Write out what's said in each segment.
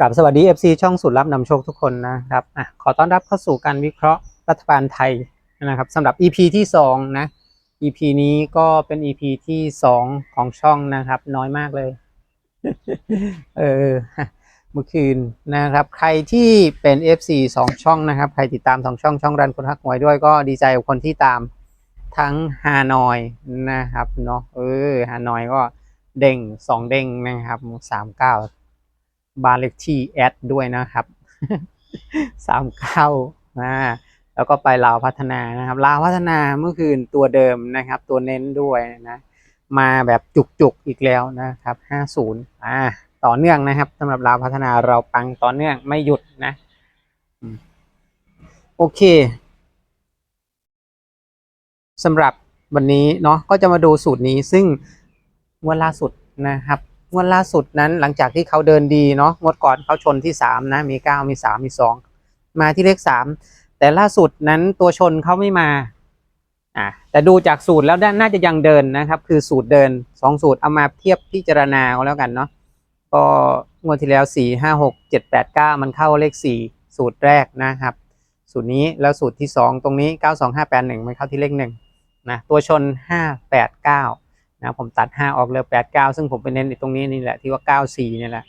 กลับสวัสดี FC ช่องสุดรับนำโชคทุกคนนะครับอะขอต้อนรับเข้าสู่การวิเคราะห์รัฐบาลไทยนะครับสำหรับ EP ที่2นะ EP นี้ก็เป็น EP ที่ 2 ของช่องนะครับ น้อยมากเลย เออเมื่อคืนนะครับ ใครที่เป็น FC 2 ช่องนะครับ ใครติดตาม 2 ช่องช่องรันคนฮักหวยด้วยก็ดีใจกับคนที่ตามทั้งฮานอยนะครับเนาะเออฮานอยก็เด้งสองเด้งนะครับสามเก้า บ้านเลขที่แอดด้วยนะครับสามเก้าอ่าแล้วก็ไปลาวพัฒนานะครับลาวพัฒนาเมื่อคืนตัวเดิมนะครับ ตัวเน้นด้วยนะมาแบบจุกๆอีกแล้วนะครับห้าศูนย์อ่าต่อเนื่องนะครับสำหรับลาวพัฒนาเราปังต่อเนื่องไม่หยุดนะโอเคสำหรับวันนี้เนาะก็จะมาดูสูตรนี้ซึ่งงวันล่าสุดนะครับ งวดล่าสุดนั้นหลังจากที่เขาเดินดีเนาะงวดก่อนเขาชนที่สามนะมีเก้ามีสามมีสองมาที่เลขสามแต่ล่าสุดนั้นตัวชนเขาไม่มาอะแต่ดูจากสูตรแล้วน่าจะยังเดินนะครับ คือสูตรเดินสองสูตรเอามาเทียบพิจารณาเอาแล้วกันเนาะก็งวดที่แล้วสี่ห้าหกเจ็ดแปดเก้ามันเข้าเลขสี่สูตรแรกนะครับ สูตรนี้แล้วสูตรที่สองตรงนี้เก้าสองห้าแปดหนึ่งมันเข้าที่เลขหนึ่งนะตัวชนห้าแปดเก้า นะผมตัด 5 ออกเหลือ 89 ซึ่งผมไปเน้นตรงนี้นี่แหละที่ว่า 94นี่แหละ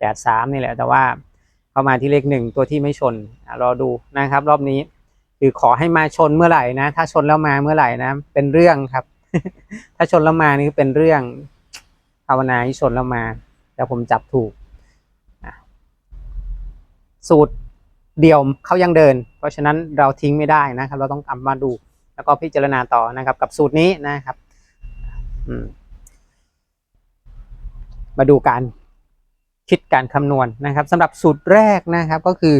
83 นี่แหละ แต่ว่าเข้ามาที่เลขหนึ่งตัวที่ไม่ชนรอดูนะครับ รอบนี้คือขอให้มาชนเมื่อไหร่นะ ถ้าชนแล้วมาเมื่อไหร่นะ เป็นเรื่องครับ ถ้าชนแล้วมานี่เป็นเรื่องภาวนาที่ชนแล้วมา แต่ผมจับถูก สูตรเดี่ยวเขายังเดิน เพราะฉะนั้นเราทิ้งไม่ได้นะครับ เราต้องกลับมาดู แล้วก็พิจารณาต่อนะครับ กับสูตรนี้นะครับ มาดูการคิดการคำนวณนะครับสำหรับสูตรแรกนะครับก็คือ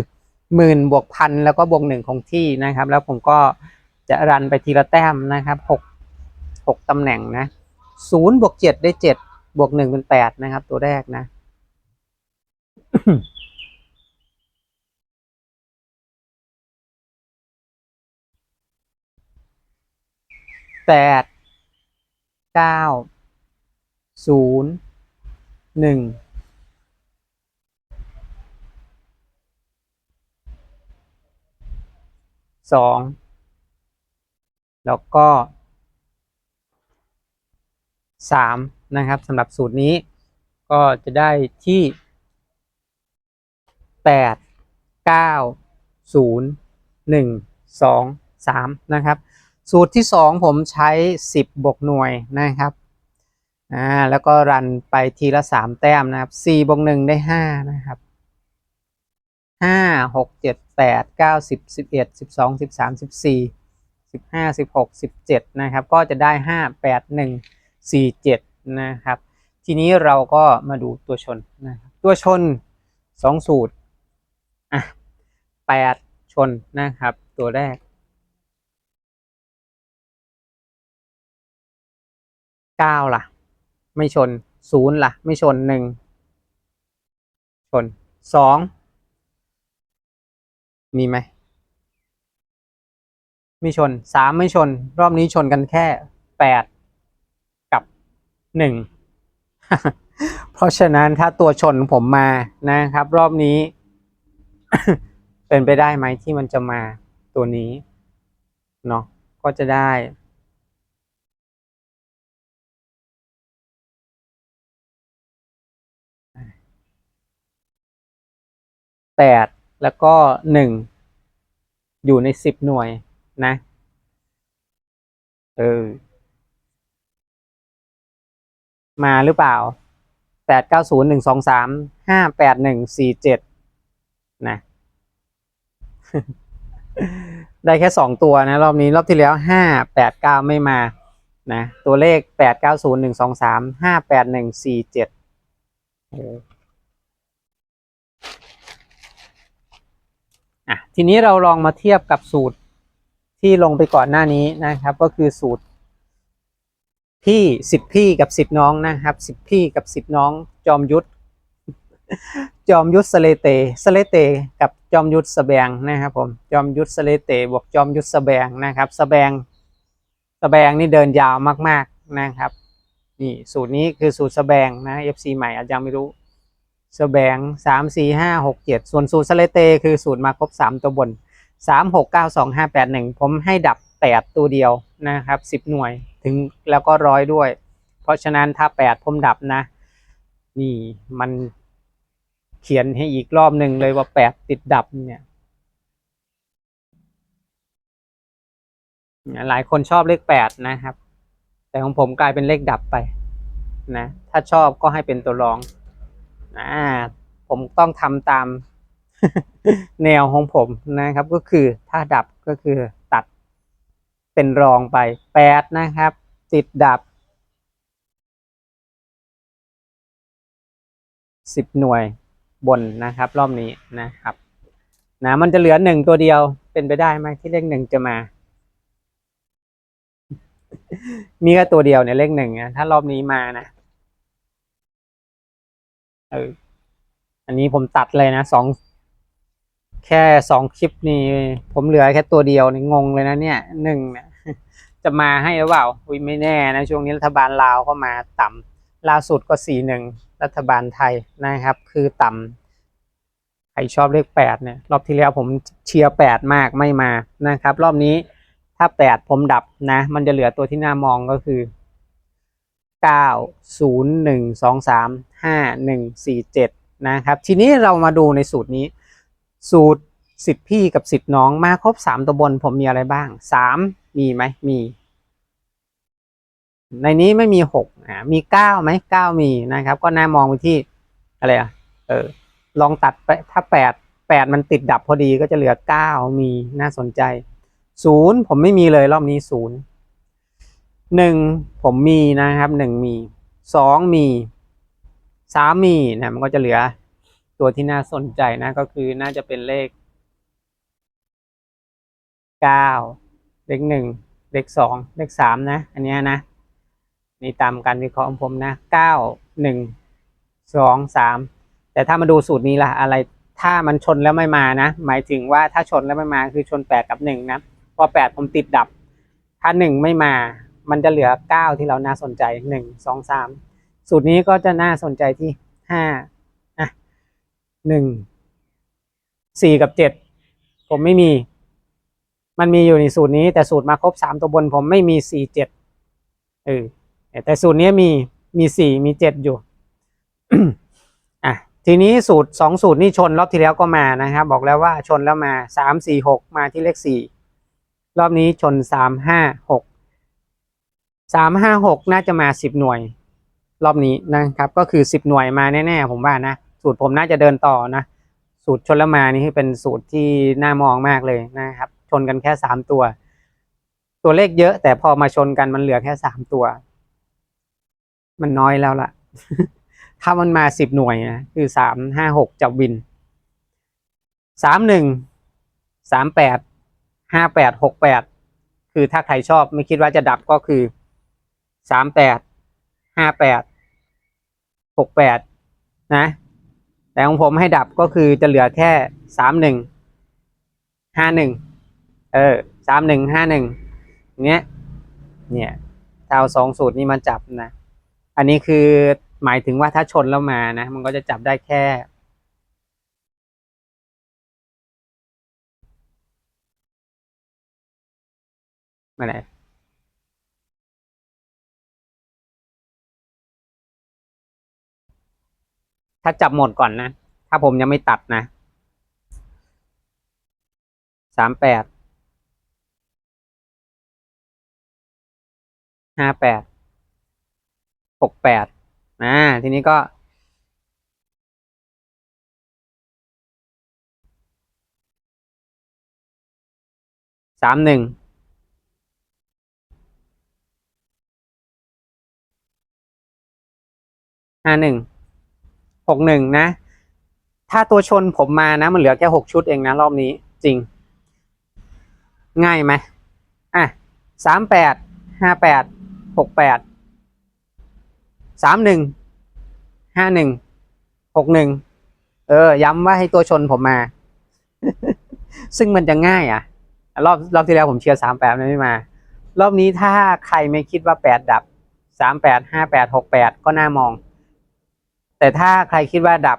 หมื่นบวกพันแล้วก็บวกหนึ่งคงที่นะครับ แล้วผมก็จะรันไปทีละแต้มนะครับหกหกตำแหน่งนะศูนย์บวกเจ็ดได้เจ็ดบวกหนึ่งเป็นแปดนะครับ ตัวแรกนะแปด เก้าศูนย์หนึ่งสองแล้วก็สามนะครับสำหรับสูตรนี้ก็จะได้ที่แปดเก้าศูนย์หนึ่งสองสามนะครับ สูตรที่สองผมใช้สิบบวกหน่วยนะครับอ่าแล้วก็รันไปทีละสามแต้มนะครับสี่บวกหนึ่งได้ห้านะครับห้าหกเจ็ดแปดเก้าสิบสิบเอ็ดสิบสองสิบสามสิบสี่สิบห้าสิบหกสิบเจ็ดนะครับ ก็จะได้ห้าแปดหนึ่งสี่เจ็ดนะครับ ทีนี้เราก็มาดูตัวชนนะครับตัวชนสองสูตรอะแปดชนนะครับ ตัวแรก เก้าล่ะ ไม่ชนศูนย์ล่ะ ไม่ชนหนึ่งชนสองมีไหมไม่ชนสามไม่ชน รอบนี้ชนกันแค่แปดกับหนึ่งเพราะฉะนั้นถ้าตัวชนผมมานะครับ รอบนี้ เป็นไปได้ไหมที่มันจะมาตัวนี้เนาะก็จะได้ แปดแล้วก็หนึ่งอยู่ในสิบหน่วยนะ เออ มาหรือเปล่าแปดเก้าศูนย์หนึ่งสองสามห้าแปดหนึ่งสี่เจ็ดนะ ได้แค่สองตัวนะ รอบนี้รอบที่แล้วห้าแปดเก้าไม่มานะ ตัวเลขแปดเก้าศูนย์หนึ่งสองสามห้าแปดหนึ่งสี่เจ็ด อะทีนี้เราลองมาเทียบกับสูตรที่ลงไปก่อนหน้านี้นะครับ ก็คือสูตร พี่สิบพี่กับสิบน้องนะครับสิบพี่กับสิบน้อง จอมยุทธจอมยุทธสเลเตสเลเต กับจอมยุทธสแบงนะครับผมจอมยุทธสเลเตบวกจอมยุทธสแบงนะครับสแบงสแบงนี่เดินยาวมาก ๆนะครับนี่สูตรนี้คือสูตรสแบงนะ FC ใหม่อาจจะยังไม่รู้ สแบงสามสี่ห้าหกเจ็ดส่วนสูตรสเลเต คือสูตรมาครบสามตัวบนสามหกเก้าสองห้าแปดหนึ่งผมให้ดับแปดตัวเดียวนะครับสิบหน่วยถึงแล้วก็ร้อยด้วย เพราะฉะนั้นถ้าแปดผมดับนะ นี่มันเขียนให้อีกรอบหนึ่งเลยว่าแปดติดดับเนี่ยหลายคนชอบเลขแปดนะครับ แต่ของผมกลายเป็นเลขดับไปนะ ถ้าชอบก็ให้เป็นตัวรอง อ่าผมต้องทำตามแนวของผมนะครับ ก็คือถ้าดับก็คือตัดเป็นรองไปแปดนะครับ ติดดับสิบหน่วยบนนะครับ รอบนี้นะครับนะมันจะเหลือหนึ่งตัวเดียวเป็นไปได้ไหมที่เลขหนึ่งจะมา มีแค่ตัวเดียวเนี่ยเลขหนึ่งนะถ้ารอบนี้มานะ เออ อันนี้ผมตัดเลยนะสองแค่สองคลิปนี่ผมเหลือแค่ตัวเดียวนี่งงเลยนะเนี่ยหนึ่งเนี่ยจะมาให้หรือเปล่าอุ้ยไม่แน่นะช่วงนี้รัฐบาลลาวเขามาต่ำล่าสุดก็สี่หนึ่งรัฐบาลไทยนะครับ คือต่ำใครชอบเลขแปดเนี่ย รอบที่แล้วผมเชียร์แปดมากไม่มานะครับ รอบนี้ถ้าแปดผมดับนะ มันจะเหลือตัวที่น่ามองก็คือ เก้าศูนย์หนึ่งสองสามห้าหนึ่งสี่เจ็ดนะครับ ทีนี้เรามาดูในสูตรนี้ สูตรสิทธิ์พี่กับสิทธิ์น้องมาครบสามตัวบนผมมีอะไรบ้างสามมีไหมมี ในนี้ไม่มีหกอ่ามีเก้าไหมเก้ามีนะครับ ก็น่ามองไปที่อะไรอะเออลองตัดไปถ้าแปดแปดมันติดดับพอดีก็จะเหลือเก้ามีน่าสนใจศูนย์ผมไม่มีเลยรอบนี้ศูนย์ หนึ่งผมมีนะครับหนึ่งมีสองมีสามมีนะมันก็จะเหลือตัวที่น่าสนใจนะก็คือน่าจะเป็นเลขเก้าเลขหนึ่งเลขสองเลขสามนะ อันนี้นะนี่ตามการวิเคราะห์ของผมนะเก้าหนึ่งสองสามแต่ถ้ามาดูสูตรนี้ล่ะอะไรถ้ามันชนแล้วไม่มานะ หมายถึงว่าถ้าชนแล้วไม่มาคือชนแปดกับหนึ่งนะพอแปดผมติดดับ ถ้าหนึ่งไม่มา มันจะเหลือเก้าที่เราน่าสนใจหนึ่งสองสามสูตรนี้ก็จะน่าสนใจที่ห้าอะหนึ่งสี่กับเจ็ดผมไม่มี มันมีอยู่ในสูตรนี้ แต่สูตรมาครบสามตัวบนผมไม่มีสี่เจ็ดเออแต่สูตรนี้มีมีสี่มีเจ็ดอยู่อะทีนี้สูตรสองสูตรนี่ชนรอบที่แล้วก็มานะครับ บอกแล้วว่าชนแล้วมาสามสี่หกมาที่เลขสี่รอบนี้ชนสามห้าหก สามห้าหกน่าจะมาสิบหน่วย รอบนี้นะครับ ก็คือสิบหน่วยมาแน่ๆ ผมว่านะ สูตรผมน่าจะเดินต่อนะ สูตรชนล้วมานี่เป็นสูตรที่น่ามองมากเลยนะครับ ชนกันแค่สามตัว ตัวเลขเยอะ แต่พอมาชนกันมันเหลือแค่สามตัว มันน้อยแล้วล่ะ ถ้ามันมาสิบหน่วยนะคือสามห้าหกจับวินสามหนึ่งสามแปดห้าแปดหกแปดคือถ้าใครชอบไม่คิดว่าจะดับก็คือ สามแปดห้าแปดหกแปดนะ แต่ของผมให้ดับก็คือจะเหลือแค่สามหนึ่งห้าหนึ่งเออสามหนึ่งห้าหนึ่งเนี้ย เนี่ยถ้าเอาสองสูตรนี้มาจับนะ อันนี้คือหมายถึงว่าถ้าชนแล้วมานะ มันก็จะจับได้แค่มาไห ถ้าจับหมดก่อนนะ ถ้าผมยังไม่ตัดนะสามแปดห้าแปดหกแปดอ่าทีนี้ก็ สามหนึ่งห้าหนึ่ง หกหนึ่งนะ ถ้าตัวชนผมมานะ มันเหลือแค่หกชุดเองนะ รอบนี้จริง ง่ายไหมอะสามแปดห้าแปดหกแปดสามหนึ่งห้าหนึ่งหกหนึ่งเออ ย้ำว่าให้ตัวชนผมมา ซึ่งมันจะง่ายอะ รอบรอบที่แล้วผมเชียร์สามแปดไม่มา รอบนี้ถ้าใครไม่คิดว่าแปดดับสามแปดห้าแปดหกแปดก็น่ามอง แต่ถ้าใครคิดว่าดับ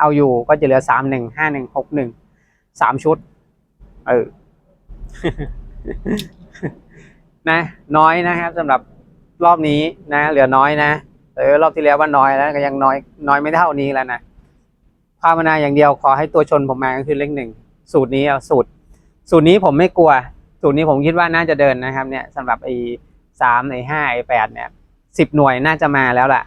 เอาอยู่ก็จะเหลือสามหนึ่งห้าหนึ่งหกหนึ่งสามชุด เออ นะ น้อยนะครับสำหรับรอบนี้นะ เหลือน้อยนะเออรอบที่แล้วว่าน้อยแล้วก็ยังน้อยน้อยไม่เท่านี้แล้วนะภาวนาอย่างเดียวขอให้ตัวชนผมมาก็คือเลขหนึ่งสูตรนี้เอาสูตร สูตรนี้ผมไม่กลัว สูตรนี้ผมคิดว่าน่าจะเดินนะครับ เนี่ยสำหรับไอ้สามไอ้ห้าไอ้แปดเนี่ยสิบหน่วยน่าจะมาแล้วล่ะ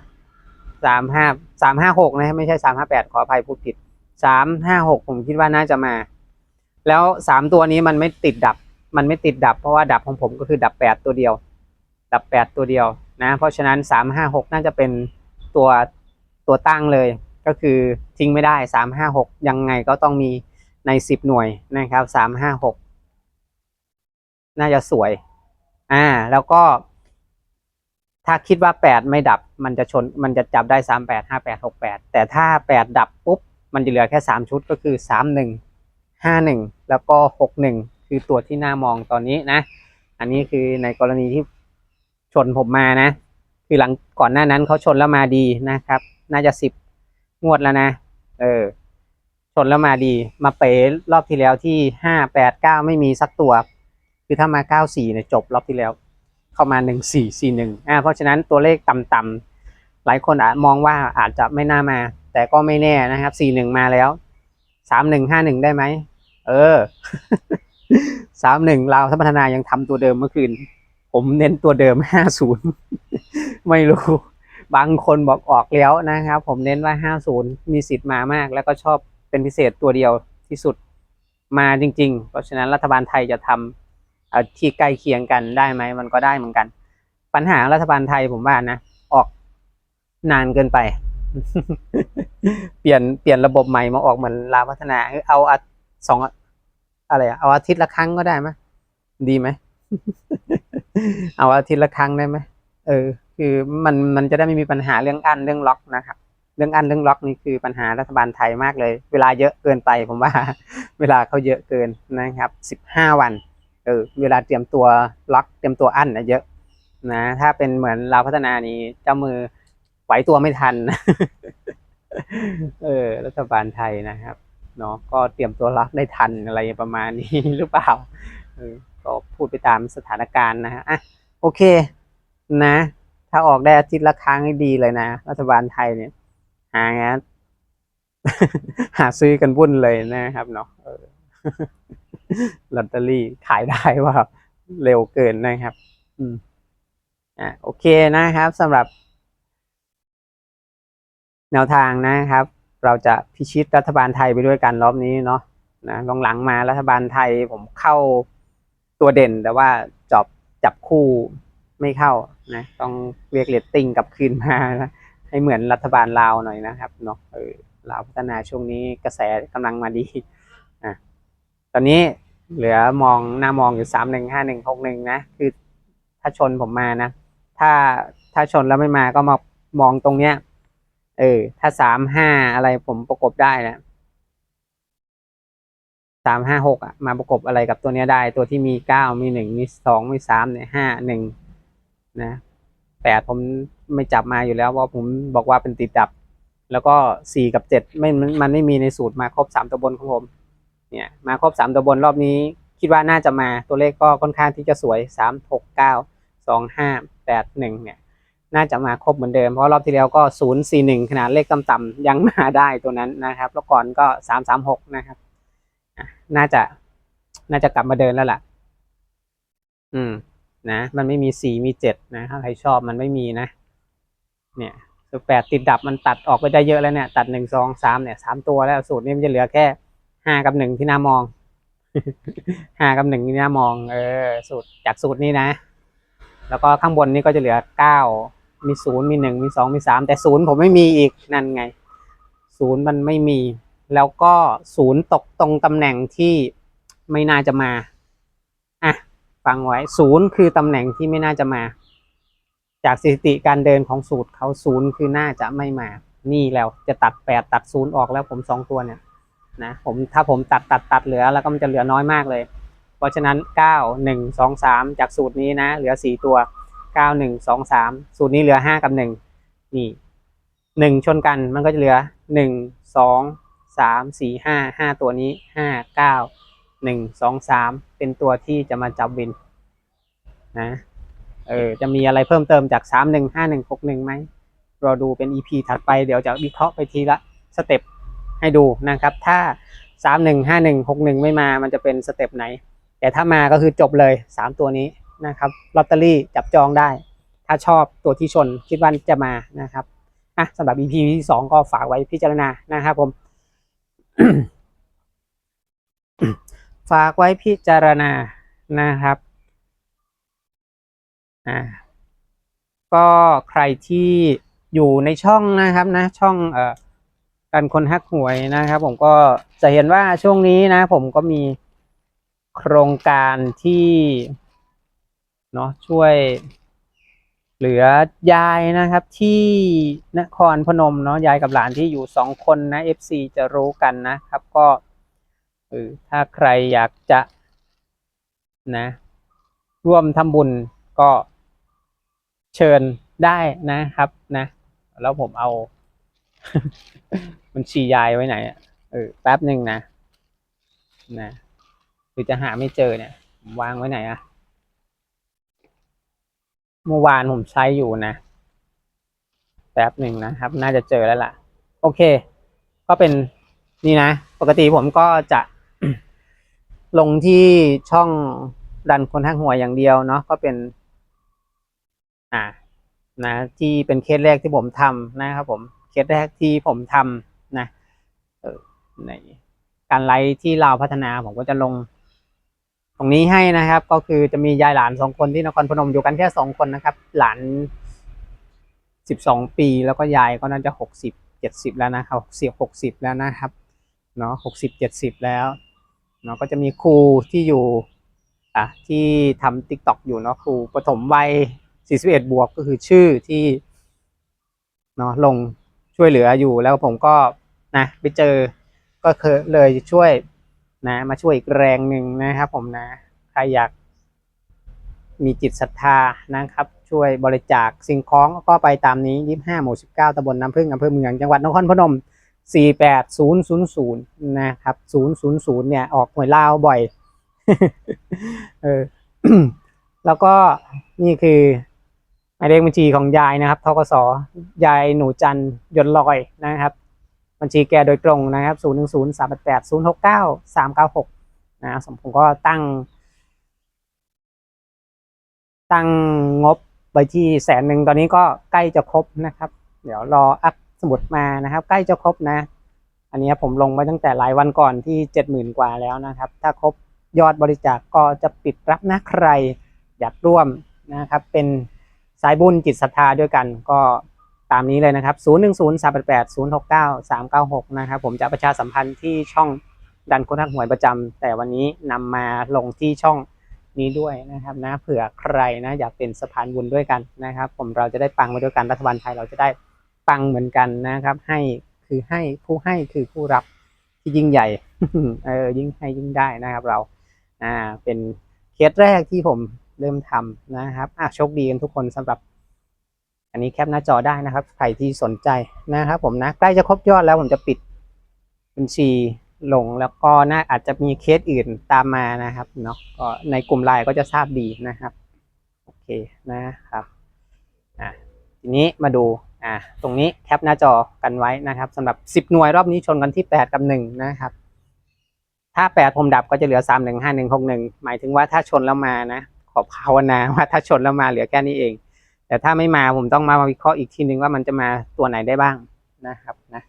สามห้าสามห้าหกนะไม่ใช่สามห้าแปดขออภัยพูดผิดสามห้าหกผมคิดว่าน่าจะมา แล้วสามตัวนี้มันไม่ติดดับ มันไม่ติดดับเพราะว่าดับของผมก็คือดับแปดตัวเดียว ดับแปดตัวเดียวนะ เพราะฉะนั้นสามห้าหกน่าจะเป็นตัวตัวตั้งเลยก็คือทิ้งไม่ได้สามห้าหกยังไงก็ต้องมีในสิบหน่วยนะครับสามห้าหกน่าจะสวย อ่า แล้วก็ ถ้าคิดว่าแปดไม่ดับมันจะชนมันจะจับได้สามแปดห้าแปดหกแปดแต่ถ้าแปดดับปุ๊บ มันจะเหลือแค่สามชุดก็คือสามหนึ่งห้าหนึ่งแล้วก็หกหนึ่งคือตัวที่น่ามองตอนนี้นะ อันนี้คือในกรณีที่ชนผมมานะ คือหลังก่อนหน้านั้นเขาชนแล้วมาดีนะครับ น่าจะสิบงวดแล้วนะ เออชนแล้วมาดีมาเป๋รอบที่แล้วที่ห้าแปดเก้าไม่มีสักตัว คือถ้ามาเก้าสี่เนี่ยจบรอบที่แล้ว เข้ามาหนึ่งสี่สี่หนึ่งอ่าเพราะฉะนั้นตัวเลขต่ำๆหลายคนอาจมองว่าอาจจะไม่น่ามา แต่ก็ไม่แน่นะครับสี่หนึ่งมาแล้วสามหนึ่งห้าหนึ่งได้ไหมเออสามหนึ่งเราวทัพพัฒนายังทำตัวเดิมเมื่อคืน ผมเน้นตัวเดิมห้าศูนย์ไม่รู้ บางคนบอกออกแล้วนะครับ ผมเน้นว่าห้าศูนย์มีสิทธิ์มามาก แล้วก็ชอบเป็นพิเศษตัวเดียวที่สุดมาจริง ๆ เพราะฉะนั้นรัฐบาลไทยจะทำ ที่ใกล้เคียงกันได้ไหมมันก็ได้เหมือนกัน ปัญหารัฐบาลไทยผมว่านะ ออกนานเกินไป เปลี่ยนเปลี่ยนระบบใหม่มาออกเหมือนลาพัฒนาเออเอาสองอะไรเอาอาทิตย์ละครั้งก็ได้ไหมดีไหมเอาอาทิตย์ละครั้งได้ไหมเออ คือมันมันจะได้ไม่มีปัญหาเรื่องอันเรื่องล็อกนะครับเรื่องอันเรื่องล็อกนี่คือปัญหารัฐบาลไทยมากเลย เวลาเยอะเกินไปผมว่า เวลาเขาเยอะเกินนะครับสิบห้าวัน เออเวลาเตรียมตัวล็อกเตรียมตัวอั้นนะเยอะนะถ้าเป็นเหมือนเราพัฒนานี้เจ้ามือไหวตัวไม่ทัน เออ รัฐบาลไทยนะครับเนาะก็เตรียมตัวรับได้ทันอะไรประมาณนี้หรือเปล่าเออก็พูดไปตามสถานการณ์นะฮะอะโอเคนะ ถ้าออกได้อาทิตย์ละครั้งนี่ดีเลยนะ รัฐบาลไทยเนี่ย หางานหาซื้อกันวุ่นเลยนะครับเนาะ ลอตเตอรี่ขายได้ว่าเร็วเกินนะครับ อืมอะโอเคนะครับสำหรับ แนวทางนะครับ เราจะพิชิตรัฐบาลไทยไปด้วยกันรอบนี้เนาะนะลงหลังมารัฐบาลไทยผมเข้าตัวเด่น แต่ว่าจับจับคู่ไม่เข้านะ ต้องเรียกเรตติ้งกลับคืนมานะให้เหมือนรัฐบาลลาวหน่อยนะครับเนาะเออลาวพัฒนาช่วงนี้กระแสกำลังมาดีอะตอนนี้ เหลือมองหน้ามองอยู่สามหนึ่งห้าหนึ่งหกหนึ่งนะ คือถ้าชนผมมานะ ถ้าถ้าชนแล้วไม่มาก็มามองตรงเนี้ย เออ ถ้าสามห้าอะไรผมประกบได้นะสามห้าหกอะมาประกบอะไรกับตัวเนี้ยได้ ตัวที่มีเก้ามีหนึ่งมีสองมีสามเนี่ยห้าหนึ่งนะแปดผมไม่จับมาอยู่แล้วเพราะผมบอกว่าเป็นติดดับ แล้วก็สี่กับเจ็ดไม่มันมันไม่มีในสูตรมาครบสามตัวบนของผม เนี่ยมาครบสามตัวบนรอบนี้ คิดว่าน่าจะมาตัวเลขก็ค่อนข้างที่จะสวยสามหกเก้าสองห้าแปดหนึ่งเนี่ยน่าจะมาครบเหมือนเดิมเพราะรอบที่แล้วก็ศูนย์สี่หนึ่งขนาดเลขต่ำๆยังมาได้ตัวนั้นนะครับ แล้วก่อนก็สามสามหกนะครับน่าจะน่าจะกลับมาเดินแล้วล่ะ อืม นะ มันไม่มีสี่มีเจ็ดนะถ้าใครชอบมันไม่มีนะ เนี่ยสูตรแปดติดดับมันตัดออกไปได้เยอะแล้วเนี่ย ตัดหนึ่งสองสามเนี่ยสามตัวแล้วสูตรนี้มันจะเหลือแค่ ห้ากับหนึ่งที่น่ามองห้ากับหนึ่งที่น่ามอง เออ สูตรจากสูตรนี้นะ แล้วก็ข้างบนนี้ก็จะเหลือเก้ามีศูนย์มีหนึ่งมีสองมีสามแต่ศูนย์ผมไม่มีอีกนั่นไงศูนย์มันไม่มี แล้วก็ศูนย์ตกตรงตำแหน่งที่ไม่น่าจะมาอะฟังไว้ศูนย์คือตำแหน่งที่ไม่น่าจะมา จากสถิติการเดินของสูตรเขาศูนย์คือน่าจะไม่มา นี่แล้วจะตัดแปดตัดศูนย์ออกแล้วผมสองตัวเนี่ย นะผมถ้าผมตัดตัดตัดเหลือแล้วก็มันจะเหลือน้อยมากเลย เพราะฉะนั้นเก้าหนึ่งสองสามจากสูตรนี้นะ เหลือสี่ตัวเก้าหนึ่งสองสามสูตรนี้เหลือห้ากับหนึ่งนี่หนึ่งชนกันมันก็จะเหลือหนึ่งสองสามสี่ห้าห้าตัวนี้ห้าเก้าหนึ่งสองสามเป็นตัวที่จะมาจับวินนะเออจะมีอะไรเพิ่มเติมจากสามหนึ่งห้าหนึ่งหกหนึ่งไหมรอดูเป็น EP ถัดไปเดี๋ยวจะวิเคราะห์ไปทีละสเต็ป ให้ดูนะครับ ถ้าสามหนึ่งห้าหนึ่งหกหนึ่งไม่มามันจะเป็นสเต็ปไหน แต่ถ้ามาก็คือจบเลยสามตัวนี้นะครับลอตเตอรี่จับจองได้ ถ้าชอบตัวที่ชนคิดว่าจะมานะครับอะสำหรับ EP ที่สองก็ฝากไว้พิจารณานะครับผมฝากไว้พิจารณานะครับอ่าก็ใครที่อยู่ในช่องนะครับนะช่องเอ่อ การคนฮักหวยนะครับ ผมก็จะเห็นว่าช่วงนี้นะ ผมก็มีโครงการที่เนาะช่วยเหลือยายนะครับ ที่นครพนมเนาะยายกับหลานที่อยู่สองคนนะ FC จะรู้กันนะครับ ก็เออถ้าใครอยากจะนะ ร่วมทำบุญก็เชิญได้นะครับนะ แล้วผมเอา บัญชียายไว้ไหนอะเออแป๊บหนึ่งนะนะหรือจะหาไม่เจอเนี่ย วางไว้ไหนอะเมื่อวานผมใช้อยู่นะแป๊บหนึ่งนะครับ น่าจะเจอแล้วล่ะ โอเค ก็เป็นนี่นะ ปกติผมก็จะลงที่ช่องดันคนทักหัวอย่างเดียวเนาะก็เป็น อ่า นะ ที่เป็นเคสแรกที่ผมทำนะครับผม เคสแรกที่ผมทำนะในการไลฟ์ที่เราวพัฒนาผมก็จะลง ตรงนี้ให้นะครับ ก็คือจะมียายหลานสองคนที่นครพนมอยู่กันแค่สองคนนะครับ หลานสิบสองปีแล้วก็ยายก็น่าจะหกสิบเจ็ดสิบแล้วนะครับหกสิบหกสิบแล้วนะครับเนาะหกสิบเจ็ดสิบแล้วเนาะก็จะมีครูที่อยู่อะที่ทำติ๊กต็อกอยู่เนาะครูปฐมวัยสี่สิบเอ็ดบวกก็คือชื่อที่เนาะลง ช่วยเหลืออยู่แล้วผมก็นะไปเจอก็เคยเลยช่วยนะมาช่วยอีกแรงหนึ่งนะครับ ผมนะใครอยากมีจิตศรัทธานะครับ ช่วยบริจาคสิ่งของก็ไปตามนี้ยี่ห้าหมู่สิบเก้าตำบลน้ำพึ่งอำเภอเมืองจังหวัดนครพนมสี่แปดศูนย์ศูนย์ศูนย์นะครับศูนย์ศูนย์ศูนย์เนี่ยออกหวยลาวบ่อย เออ แล้วก็นี่คือ หมายเลขบัญชีของยายนะครับทกสยายหนูจันยนลอยนะครับ บัญชีแกโดยตรงนะครับ0 1 0 3 8 8 0 6 9 3 9 6นะสมผมก็ตั้ง ตั้งงบไปที่แสนหนึ่งตอนนี้ก็ใกล้จะครบนะครับ เดี๋ยวรออัพสมุดมานะครับ ใกล้จะครบนะ อันนี้ผมลงไว้ตั้งแต่หลายวันก่อนที่เจ็ดหมื่นกว่าแล้วนะครับ ถ้าครบยอดบริจาคกก็จะปิดรับนะใครอยากร่วมนะครับเป็นายบุญจิตศรัทธาด้วยกันก็ตามนี้เลยนะครับ 0 1 0 3 8 8 0 6 9 3 9 6 นะครับ ผมจะประชาสัมพันธ์ที่ช่องดันคนทักหวยประจำ แต่วันนี้นำมาลงที่ช่องนี้ด้วยนะครับนะเผื่อใครนะอยากเป็นสะพานบุญด้วยกันนะครับ ผมเราจะได้ปังไปด้วยกันรัฐบาลไทยเราจะได้ปังเหมือนกันนะครับ ให้คือให้ผู้ให้คือผู้รับที่ยิ่งใหญ่เออยิ่งให้ยิ่งได้นะครับเราอ่าเป็นเคสแรกที่ผม เริ่มทำนะครับอะโชคดีกันทุกคนสำหรับ อันนี้แคปหน้าจอได้นะครับ ใครที่สนใจนะครับ ผมนะใกล้จะครบยอดแล้วผมจะปิดบัญชีลงแล้วก็น่าอาจจะมีเคสอื่นตามมานะครับเนาะก็ในกลุ่มไลน์ก็จะทราบดีนะครับโอเคนะครับอะทีนี้มาดูอะตรงนี้แคปหน้าจอกันไว้นะครับสำหรับ 10 หน่วยรอบนี้ชนกันที่ 8 กับ 1 นะครับ ถ้า 8 ผมดับก็จะเหลือ 3 1 5 1 6 1 หมายถึงว่าถ้าชนแล้วมานะ ภาวนาว่าถ้าชนแล้วมาเหลือแค่นี้เอง แต่ถ้าไม่มาผมต้องมาวิเคราะห์อีกทีนึงว่ามันจะมาตัวไหนได้บ้างนะครับนะ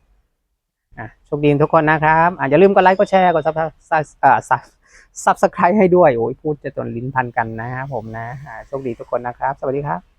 โชคดีทุกคนนะครับอาจจะอย่าลืมกดไลค์กดแชร์กดซับซับสไครต์ให้ด้วยโอ้ยพูดจะจนลิ้นพันกันนะครับผมนะโชคดีทุกคนนะครับ สวัสดีครับ